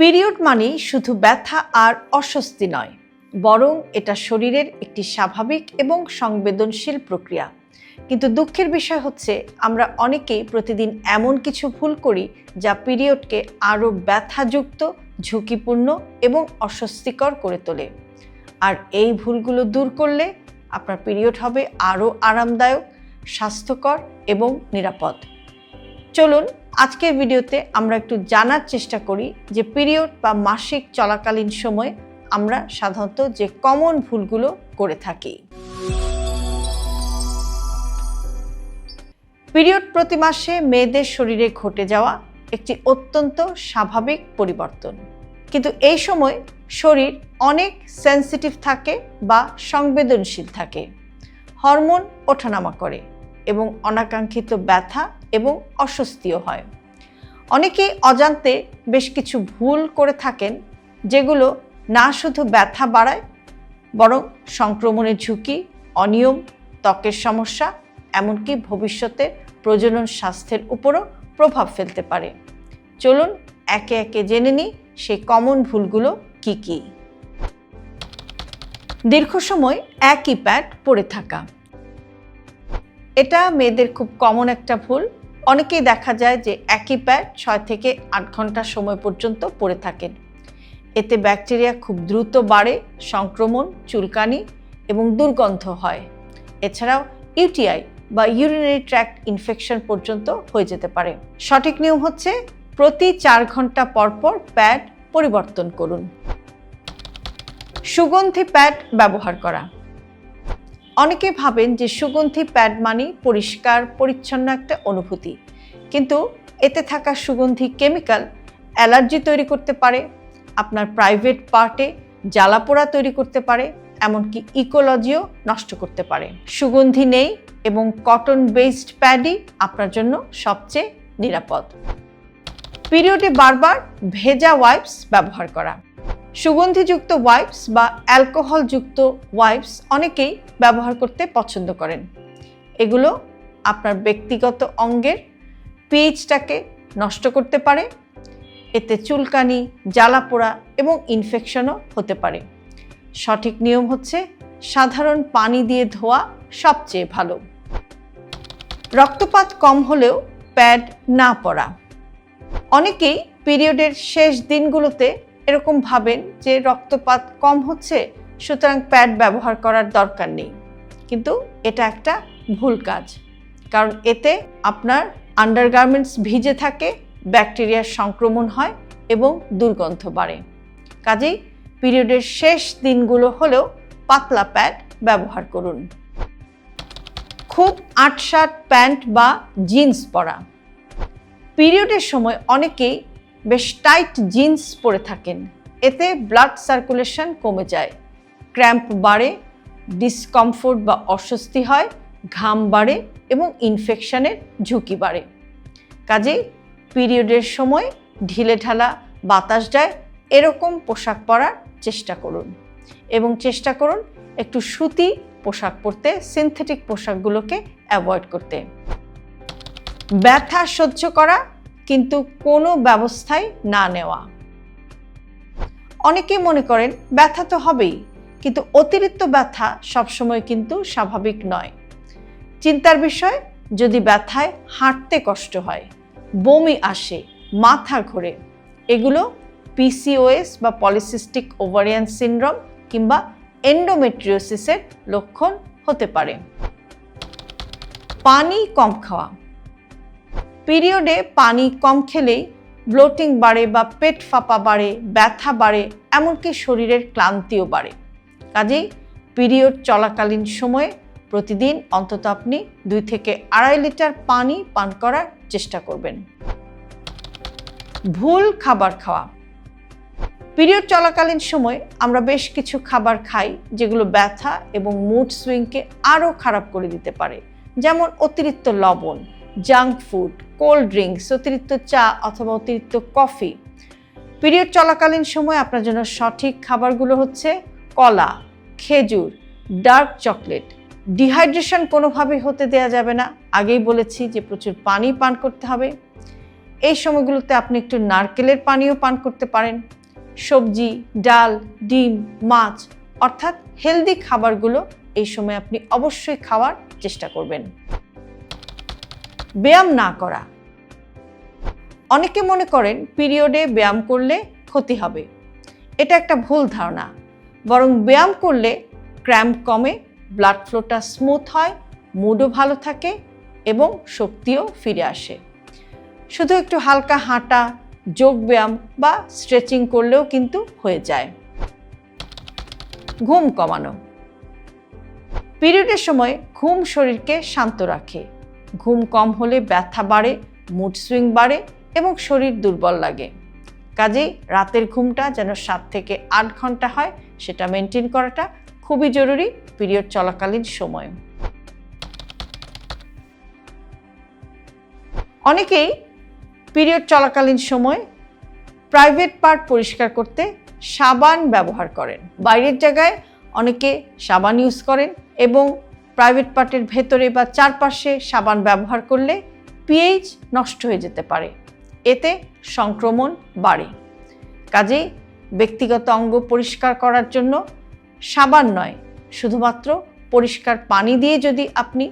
Period মানেই শুধু ব্যথা আর অস্বস্তি নয়, বরং এটা শরীরের একটি স্বাভাবিক এবং সংবেদনশীল প্রক্রিয়া। কিন্তু দুঃখের বিষয় হচ্ছে, আমরা অনেকেই প্রতিদিন এমন কিছু ভুল করি যা পিরিয়ডকে আরও ব্যথাযুক্ত, ঝুঁকিপূর্ণ এবং অস্বস্তিকর করে তোলে। আর এই ভুলগুলো দূর করলে আপনার পিরিয়ড হবে আরও আরামদায়ক, স্বাস্থ্যকর এবং নিরাপদ। চলুন, আজকের ভিডিওতে আমরা একটু জানার চেষ্টা করি যে পিরিয়ড বা মাসিক চলাকালীন সময় আমরা সাধারণত যে কমন ভুলগুলো করে থাকি। পিরিয়ড প্রতি মাসে মেয়েদের শরীরে ঘটে যাওয়া একটি অত্যন্ত স্বাভাবিক পরিবর্তন। কিন্তু এই সময় শরীর অনেক সেন্সিটিভ থাকে বা সংবেদনশীল থাকে। হরমোন ওঠানামা করে। এবং অনাকাঙ্ক্ষিত ব্যথা এবং অস্বস্তিও হয়। অনেকেই অজান্তে বেশ কিছু ভুল করে থাকেন, যেগুলো না শুধু ব্যথা বাড়ায়, বরং সংক্রমণের ঝুঁকি, অনিয়ম, ত্বকের সমস্যা, এমনকি ভবিষ্যতে প্রজনন স্বাস্থ্যের উপরও প্রভাব ফেলতে পারে। চলুন একে একে জেনে নিই সেই কমন ভুলগুলো কি কি। দীর্ঘ সময় একই প্যাড পরে থাকা। এটা মেয়েদের খুব কমন একটা ভুল। অনেকেই দেখা যায় যে একই প্যাড ছয় থেকে আট ঘণ্টা সময় পর্যন্ত পরে থাকেন। এতে ব্যাকটেরিয়া খুব দ্রুত বাড়ে, সংক্রমণ, চুলকানি এবং দুর্গন্ধ হয়। এছাড়াও ইউটিআই বা ইউরিনারি ট্র্যাক্ট ইনফেকশন পর্যন্ত হয়ে যেতে পারে। সঠিক নিয়ম হচ্ছে প্রতি চার ঘণ্টা পরপর প্যাড পরিবর্তন করুন। সুগন্ধি প্যাড ব্যবহার করা। অনেকে ভাবেন যে সুগন্ধি প্যাড মানি পরিষ্কার, পরিচ্ছন্ন একটা অনুভূতি। কিন্তু এতে থাকা সুগন্ধি কেমিক্যাল অ্যালার্জি তৈরি করতে পারে, আপনার প্রাইভেট পার্টে জ্বালাপোড়া তৈরি করতে পারে, এমনকি ইকোলজিও নষ্ট করতে পারে। সুগন্ধি নেই এবং কটন বেসড প্যাডই আপনার জন্য সবচেয়ে নিরাপদ। পিরিয়ডে বারবার ভেজা ওয়াইপস ব্যবহার করা। সুগন্ধিযুক্ত ওয়াইপস বা অ্যালকোহলযুক্ত ওয়াইপস অনেকেই ব্যবহার করতে পছন্দ করেন। এগুলো আপনার ব্যক্তিগত অঙ্গের পিএইচটাকে নষ্ট করতে পারে, এতে চুলকানি জ্বালা জ্বালাপোড়া এবং ইনফেকশনও হতে পারে। সঠিক নিয়ম হচ্ছে সাধারণ পানি দিয়ে ধোয়া সবচেয়ে ভালো। রক্তপাত কম হলেও প্যাড না পরা। অনেকেই পিরিয়ডের শেষ দিনগুলোতে এরকম ভাবেন যে রক্তপাত কম হচ্ছে, সুতরাং প্যাড ব্যবহার করার দরকার নেই। কিন্তু এটা একটা ভুল কাজ। কারণ এতে আপনার আন্ডারগার্মেন্টস ভিজে থাকে, ব্যাকটেরিয়ার সংক্রমণ হয় এবং দুর্গন্ধ বাড়ে। কাজেই পিরিয়ডের শেষ দিনগুলো হলেও পাতলা প্যাড ব্যবহার করুন। খুব আটশাট প্যান্ট বা জিন্স পরা। পিরিয়ডের সময় অনেকেই বেশ টাইট জিন্স পরে থাকেন। এতে ব্লাড সার্কুলেশন কমে যায়। ক্র্যাম্প বাড়ে ডিসকমফোর্ট বা অস্বস্তি হয়, ঘাম বাড়ে এবং ইনফেকশনের ঝুঁকি বাড়ে। কাজেই পিরিয়ডের সময় ঢিলে ঢালা বাতাস যায়, এরকম পোশাক পরার চেষ্টা করুন। এবং চেষ্টা করুন একটু সুতি পোশাক পরতে সিনথেটিক পোশাকগুলোকে অ্যাভয়েড করতে। ব্যথা সহ্য করা কিন্তু কোনো ব্যবস্থাই না নেওয়া। অনেকে মনে করেন ব্যথা তো হবেই, কিন্তু অতিরিক্ত ব্যথা সবসময় কিন্তু স্বাভাবিক নয়। চিন্তার বিষয়, যদি ব্যথায় হাঁটতে কষ্ট হয়, বমি আসে, মাথা ঘোরে, এগুলো পিসিওএস বা পলিসিস্টিক ওভারিয়ান সিনড্রোম কিংবা এন্ডোমেট্রিওসিসের লক্ষণ হতে পারে। পানি কম খাওয়া পিরিয়ডে পানি কম খেলেই ব্লোটিং বাড়ে বা পেট ফাঁপা বাড়ে, ব্যথা বাড়ে, এমনকি শরীরের ক্লান্তিও বাড়ে। কাজেই পিরিয়ড চলাকালীন সময়ে প্রতিদিন অন্তত আপনি দুই থেকে আড়াই লিটার পানি পান করার চেষ্টা করবেন। ভুল খাবার খাওয়া। পিরিয়ড চলাকালীন সময় আমরা বেশ কিছু খাবার খাই যেগুলো ব্যথা এবং মুড সুইংকে আরও খারাপ করে দিতে পারে, যেমন অতিরিক্ত লবণ জাঙ্ক ফুড, কোল্ড ড্রিঙ্কস, অতিরিক্ত চা অথবা অতিরিক্ত কফি। পিরিয়ড চলাকালীন সময় আপনার জন্য সঠিক খাবারগুলো হচ্ছে কলা, খেজুর, ডার্ক চকলেট। ডিহাইড্রেশন কোনোভাবেই হতে দেয়া যাবে না। আগেই বলেছি যে প্রচুর পানি পান করতে হবে। এই সময়গুলোতে আপনি একটু নারকেলের পানিও পান করতে পারেন। সবজি, ডাল, ডিম, মাছ, অর্থাৎ হেলদি খাবারগুলো এই সময় আপনি অবশ্যই খাওয়ার চেষ্টা করবেন। ব্যায়াম না করা। অনেকে মনে করেন পিরিয়ডে ব্যায়াম করলে ক্ষতি হবে। এটা একটা ভুল ধারণা। বরং ব্যায়াম করলে ক্র্যাম্প কমে ব্লাড ফ্লোটা স্মুথ হয় মুডও ভালো থাকে এবং শক্তিও ফিরে আসে। শুধু একটু হালকা হাঁটা, যোগ ব্যায়াম বা স্ট্রেচিং করলেও কিন্তু হয়ে যায়। ঘুম কমানো। পিরিয়ডের সময় ঘুম শরীরকে শান্ত রাখে। ঘুম কম হলে ব্যথা বাড়ে মুড সুইং বাড়ে এবং শরীর দুর্বল লাগে। কাজেই রাতের ঘুমটা যেন সাত থেকে আট ঘণ্টা হয়, সেটা মেনটেন করাটা খুবই জরুরি পিরিয়ড চলাকালীন সময়। অনেকেই পিরিয়ড চলাকালীন সময় প্রাইভেট পার্ট পরিষ্কার করতে সাবান ব্যবহার করেন। বাইরের জায়গায় অনেকে সাবান ইউজ করেন এবং প্রাইভেট পার্টের ভেতরে বা চারপাশে সাবান ব্যবহার করলে পিএইচ নষ্ট হয়ে যেতে পারে। এতে সংক্রমণ বাড়ে। কাজেই ব্যক্তিগত অঙ্গ পরিষ্কার করার জন্য সাবান নয়, শুধুমাত্র পরিষ্কার পানি দিয়ে যদি আপনি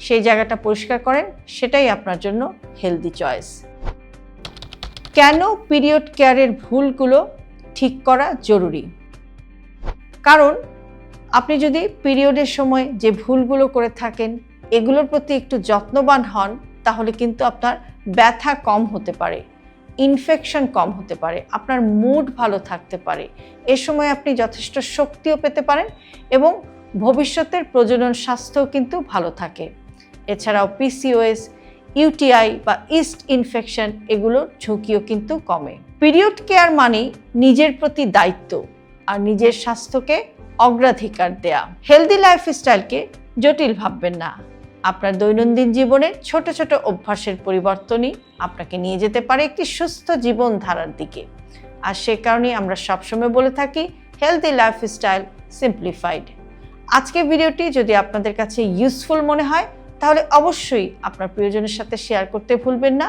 সেই জায়গাটা পরিষ্কার করেন, সেটাই আপনার জন্য হেলদি চয়েস কেন পিরিয়ড কেয়ারের ভুলগুলো ঠিক করা জরুরি? কারণ আপনি যদি পিরিয়ডের সময় যে ভুলগুলো করে থাকেন, এগুলোর প্রতি একটু যত্নবান হন, তাহলে কিন্তু আপনার ব্যথা কম হতে পারে ইনফেকশন কম হতে পারে, আপনার মুড ভালো থাকতে পারে। এ সময় আপনি যথেষ্ট শক্তিও পেতে পারেন এবং ভবিষ্যতের প্রজনন স্বাস্থ্যও কিন্তু ভালো থাকে। এছাড়াও পিসিওএস ইউটিআই বা ইস্ট ইনফেকশন এগুলোর ঝুঁকিও কিন্তু কমে। পিরিয়ড কেয়ার মানে নিজের প্রতি দায়িত্ব আর নিজের স্বাস্থ্যকে অগ্রাধিকার দেয়া। হেলদি লাইফস্টাইলকে জটিল ভাববেন না। আপনার দৈনন্দিন জীবনের ছোট ছোট অভ্যাসের পরিবর্তনই আপনাকে নিয়ে যেতে পারে একটি সুস্থ জীবনধারার দিকে। আর সে কারণেই আমরা সবসময় বলে থাকি হেলদি লাইফস্টাইল সিম্পলিফাইড আজকের ভিডিওটি যদি আপনাদের কাছে ইউজফুল মনে হয়, তাহলে অবশ্যই আপনার প্রিয়জনের সাথে শেয়ার করতে ভুলবেন না।